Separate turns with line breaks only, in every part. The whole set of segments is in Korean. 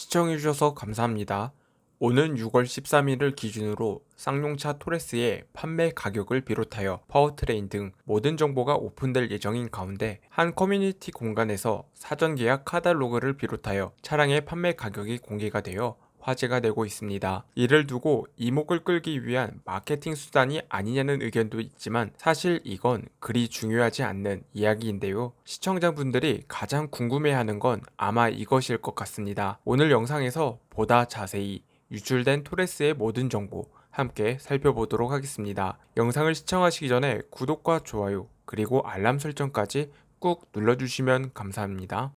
시청해주셔서 감사합니다. 오는 6월 13일을 기준으로 쌍용차 토레스의 판매 가격을 비롯하여 파워트레인 등 모든 정보가 오픈될 예정인 가운데 한 커뮤니티 공간에서 사전 계약 카달로그를 비롯하여 차량의 판매 가격이 공개가 되어 화제가 되고 있습니다. 이를 두고 이목을 끌기 위한 마케팅 수단이 아니냐는 의견도 있지만 사실 이건 그리 중요하지 않는 이야기인데요. 시청자분들이 가장 궁금해하는 건 아마 이것일 것 같습니다. 오늘 영상에서 보다 자세히 유출된 토레스의 모든 정보 함께 살펴보도록 하겠습니다. 영상을 시청하시기 전에 구독과 좋아요 그리고 알람 설정까지 꾹 눌러주시면 감사합니다.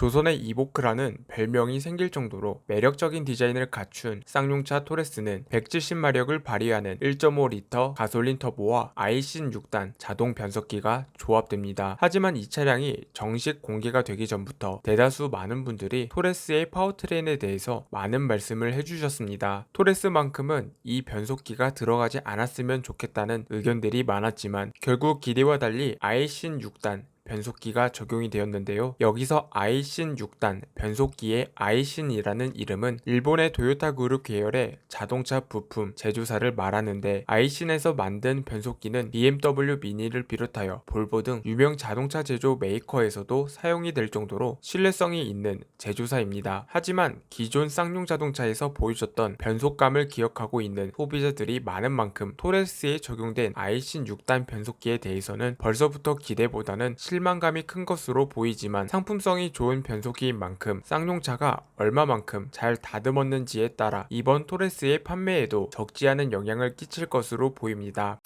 조선의 이보크라는 별명이 생길 정도로 매력적인 디자인을 갖춘 쌍용차 토레스는 170마력을 발휘하는 1.5리터 가솔린 터보와 아이신 6단 자동 변속기가 조합됩니다. 하지만 이 차량이 정식 공개가 되기 전부터 대다수 많은 분들이 토레스의 파워트레인에 대해서 많은 말씀을 해주셨습니다. 토레스만큼은 이 변속기가 들어가지 않았으면 좋겠다는 의견들이 많았지만 결국 기대와 달리 아이신 6단 변속기가 적용이 되었는데요. 여기서 아이신 6단 변속기의 아이신이라는 이름은 일본의 토요타 그룹 계열의 자동차 부품 제조사를 말하는데 아이신에서 만든 변속기는 BMW 미니를 비롯하여 볼보 등 유명 자동차 제조 메이커에서도 사용이 될 정도로 신뢰성이 있는 제조사입니다. 하지만 기존 쌍용 자동차에서 보여줬던 변속감을 기억하고 있는 소비자들이 많은 만큼 토레스에 적용된 아이신 6단 변속기에 대해서는 벌써부터 기대보다는 실망 감이 큰 것으로 보이지만 상품성이 좋은 변속기인 만큼 쌍용차가 얼마만큼 잘 다듬었는지에 따라 이번 토레스의 판매에도 적지 않은 영향을 끼칠 것으로 보입니다.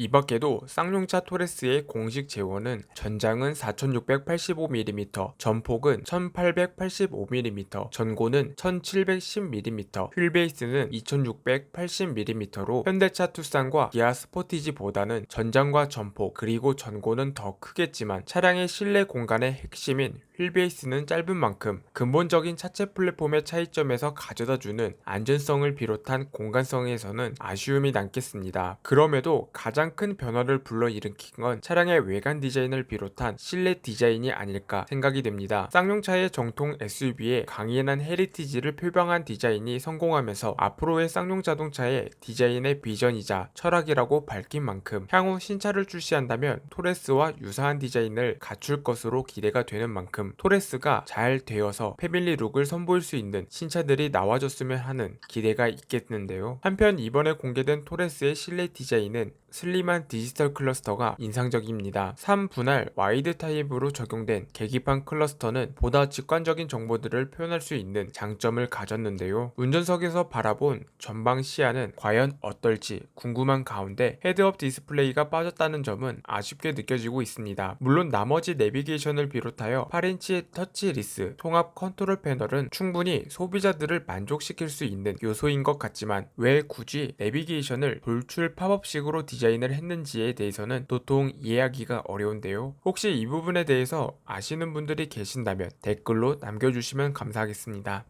이 밖에도 쌍용차 토레스의 공식 재원은 전장은 4685mm, 전폭은 1885mm, 전고는 1710mm, 휠베이스는 2680mm로 현대차 투싼과 기아 스포티지보다는 전장과 전폭 그리고 전고는 더 크겠지만 차량의 실내 공간의 핵심인 휠베이스는 짧은 만큼 근본적인 차체 플랫폼의 차이점에서 가져다주는 안전성을 비롯한 공간성에서는 아쉬움이 남겠습니다. 그럼에도 가장 큰 변화를 불러일으킨 건 차량의 외관 디자인을 비롯한 실내 디자인이 아닐까 생각이 됩니다. 쌍용차의 정통 SUV의 강인한 헤리티지를 표방한 디자인이 성공하면서 앞으로의 쌍용 자동차의 디자인의 비전이자 철학이라고 밝힌 만큼 향후 신차를 출시한다면 토레스와 유사한 디자인을 갖출 것으로 기대가 되는 만큼 토레스가 잘 되어서 패밀리 룩을 선보일 수 있는 신차들이 나와줬으면 하는 기대가 있겠는데요. 한편 이번에 공개된 토레스의 실내 디자인은 슬림한 디지털 클러스터가 인상적입니다. 3분할 와이드 타입으로 적용된 계기판 클러스터는 보다 직관적인 정보들을 표현할 수 있는 장점을 가졌는데요. 운전석에서 바라본 전방 시야는 과연 어떨지 궁금한 가운데 헤드업 디스플레이가 빠졌다는 점은 아쉽게 느껴지고 있습니다. 물론 나머지 내비게이션을 비롯하여 8인 치 터치 리스 통합 컨트롤 패널은 충분히 소비자들을 만족시킬 수 있는 요소인 것 같지만 왜 굳이 내비게이션을 돌출 팝업식으로 디자인을 했는지에 대해서는 도통 이해하기가 어려운데요. 혹시 이 부분에 대해서 아시는 분들이 계신다면 댓글로 남겨주시면 감사하겠습니다.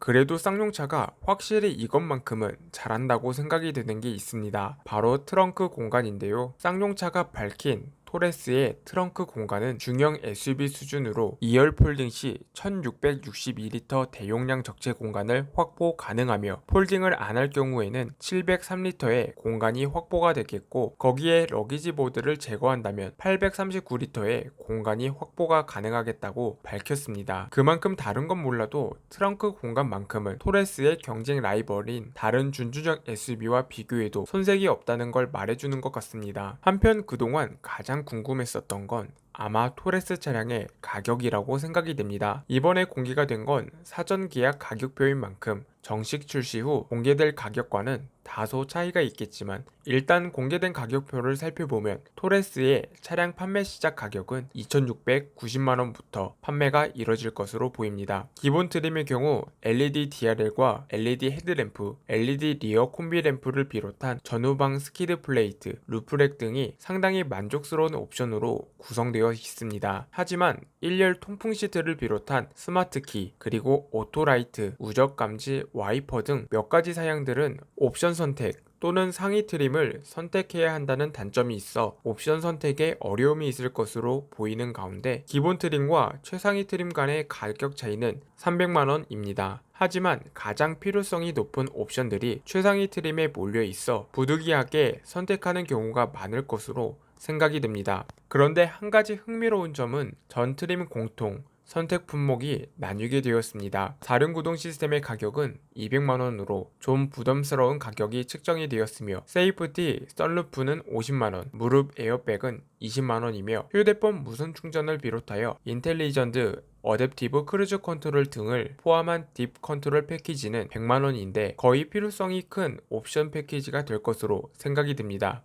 그래도 쌍용차가 확실히 이것만큼은 잘한다고 생각이 드는 게 있습니다. 바로 트렁크 공간인데요. 쌍용차가 밝힌 토레스의 트렁크 공간은 중형 SUV 수준으로 2열 폴딩 시 1662리터 대용량 적재 공간을 확보 가능하며 폴딩을 안 할 경우에는 703리터의 공간이 확보가 되겠고 거기에 러기지 보드를 제거한다면 839리터의 공간이 확보가 가능하겠다고 밝혔습니다. 그만큼 다른 건 몰라도 트렁크 공간만큼은 토레스의 경쟁 라이벌인 다른 준주적 SUV와 비교해도 손색이 없다는 걸 말해주는 것 같습니다. 한편 그동안 가장 궁금했었던 건 아마 토레스 차량의 가격이라고 생각이 됩니다. 이번에 공개가 된 건 사전 계약 가격표인 만큼 정식 출시 후 공개될 가격과는 다소 차이가 있겠지만 일단 공개된 가격표를 살펴보면 토레스의 차량 판매 시작 가격은 2,690만원부터 판매가 이뤄질 것으로 보입니다. 기본 트림의 경우 LED DRL과 LED 헤드램프, LED 리어 콤비 램프를 비롯한 전후방 스키드 플레이트, 루프렉 등이 상당히 만족스러운 옵션으로 구성되어 되어 있습니다. 하지만 1열 통풍 시트를 비롯한 스마트키, 그리고 오토라이트, 우적 감지, 와이퍼 등 몇 가지 사양들은 옵션 선택 또는 상위 트림을 선택해야 한다는 단점이 있어 옵션 선택에 어려움이 있을 것으로 보이는 가운데 기본 트림과 최상위 트림 간의 가격 차이는 300만원입니다. 하지만 가장 필요성이 높은 옵션들이 최상위 트림에 몰려 있어 부득이하게 선택하는 경우가 많을 것으로 생각이 듭니다. 그런데 한 가지 흥미로운 점은 전 트림 공통 선택 품목이 나뉘게 되었습니다. 다른 구동 시스템의 가격은 200만원으로 좀 부담스러운 가격이 측정이 되었으며 세이프티 썬루프는 50만원, 무릎 에어백은 20만원이며 휴대폰 무선 충전을 비롯하여 인텔리전드 어댑티브 크루즈 컨트롤 등을 포함한 딥 컨트롤 패키지는 100만원인데 거의 필요성이 큰 옵션 패키지가 될 것으로 생각이 듭니다.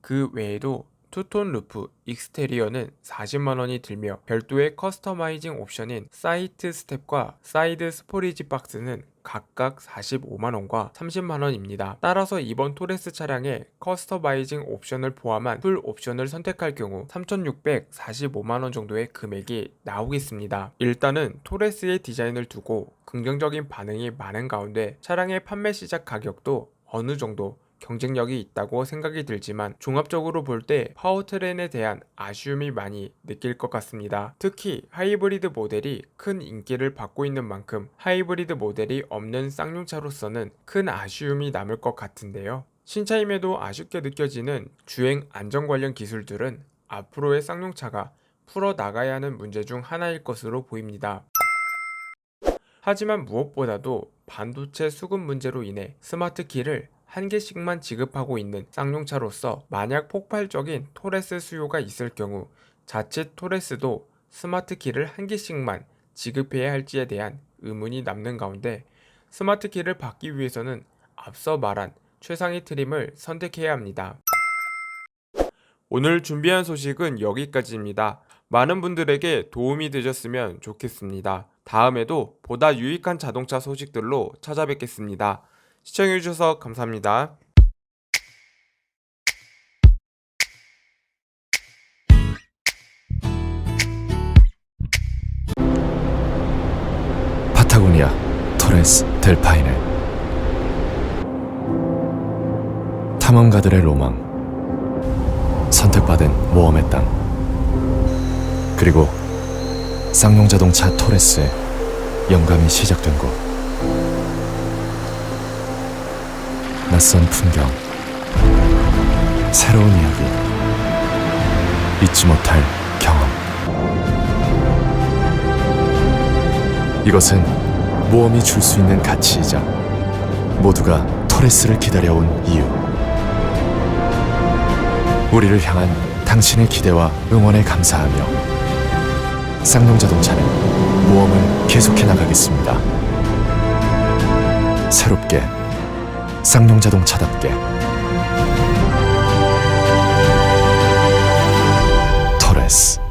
그 외에도 투톤 루프 익스테리어는 40만원이 들며 별도의 커스터마이징 옵션인 사이트 스텝과 사이드 스토리지 박스는 각각 45만원과 30만원입니다. 따라서 이번 토레스 차량에 커스터마이징 옵션을 포함한 풀 옵션을 선택할 경우 3,645만원 정도의 금액이 나오겠습니다. 일단은 토레스의 디자인을 두고 긍정적인 반응이 많은 가운데 차량의 판매 시작 가격도 어느 정도 경쟁력이 있다고 생각이 들지만 종합적으로 볼 때 파워트레인에 대한 아쉬움이 많이 느낄 것 같습니다. 특히 하이브리드 모델이 큰 인기를 받고 있는 만큼 하이브리드 모델이 없는 쌍용차로서는 큰 아쉬움이 남을 것 같은데요. 신차임에도 아쉽게 느껴지는 주행 안전 관련 기술들은 앞으로의 쌍용차가 풀어 나가야 하는 문제 중 하나일 것으로 보입니다. 하지만 무엇보다도 반도체 수급 문제로 인해 스마트 키를 한 개씩만 지급하고 있는 쌍용차로서 만약 폭발적인 토레스 수요가 있을 경우 자칫 토레스도 스마트 키를 한 개씩만 지급해야 할지에 대한 의문이 남는 가운데 스마트 키를 받기 위해서는 앞서 말한 최상위 트림을 선택해야 합니다. 오늘 준비한 소식은 여기까지입니다. 많은 분들에게 도움이 되셨으면 좋겠습니다. 다음에도 보다 유익한 자동차 소식들로 찾아뵙겠습니다. 시청해주셔서 감사합니다.
파타고니아 토레스 델파이네. 탐험가들의 로망. 선택받은 모험의 땅. 그리고 쌍용 자동차 토레스의 영감이 시작된 곳 낯선 풍경 새로운 이야기 잊지 못할 경험 이것은 모험이 줄 수 있는 가치이자 모두가 토레스를 기다려온 이유. 우리를 향한 당신의 기대와 응원에 감사하며 쌍용자동차는 모험을 계속해 나가겠습니다. 새롭게 쌍용자동차답게. 토레스.